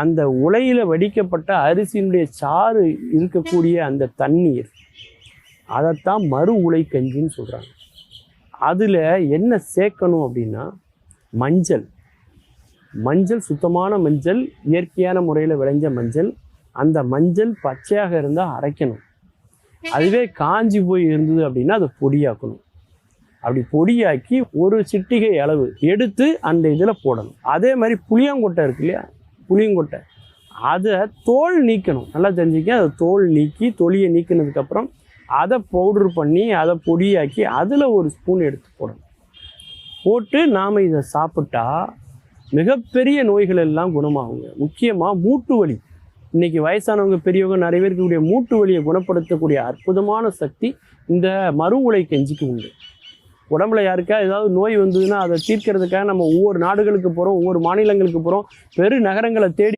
அந்த உலையில் வடிக்கப்பட்ட அரிசியினுடைய சாறு இருக்கக்கூடிய அந்த தண்ணீர் அதைத்தான் மறு உலை கஞ்சின்னு சொல்கிறாங்க அதில் என்ன சேர்க்கணும் அப்படின்னா மஞ்சள். மஞ்சள் சுத்தமான மஞ்சள் இயற்கையான முறையில் விளைஞ்ச மஞ்சள் அந்த மஞ்சள் பச்சையாக இருந்தால் அரைக்கணும். அதுவே காஞ்சி போய் இருந்தது அப்படின்னா அதை பொடியாக்கணும். அப்படி பொடியாக்கி ஒரு சிட்டிகை அளவு எடுத்து அந்த இதில் போடணும். அதே மாதிரி புளியங்கொட்டை இருக்கு இல்லையா? புளியங்கொட்டை. அதை தோல் நீக்கணும். நல்லா தெரிஞ்சுக்க அதை தோல் நீக்கி தொலியை நீக்கினதுக்கப்புறம் அதை பவுடர் பண்ணி அதை பொடியாக்கி அதில் ஒரு ஸ்பூன் எடுத்து போடணும். போட்டு நாம் இதை சாப்பிட்டா மிகப்பெரிய நோய்கள் எல்லாம் குணமாகுங்க. முக்கியமாக மூட்டு வலி. இன்னைக்கு வயசானவங்க பெரியவங்க நிறைய பேருக்கு இருக்கக்கூடிய மூட்டு வலியை குணப்படுத்தக்கூடிய அற்புதமான சக்தி இந்த மறு உலை கெஞ்சிக்கு உண்டு. உடம்புல யாருக்கா ஏதாவது நோய் வந்ததுன்னா அதை தீர்க்கிறதுக்காக நம்ம ஒவ்வொரு நாடுகளுக்கு போகிறோம் ஒவ்வொரு மாநிலங்களுக்கு போகிறோம் பெரு நகரங்களை தேடி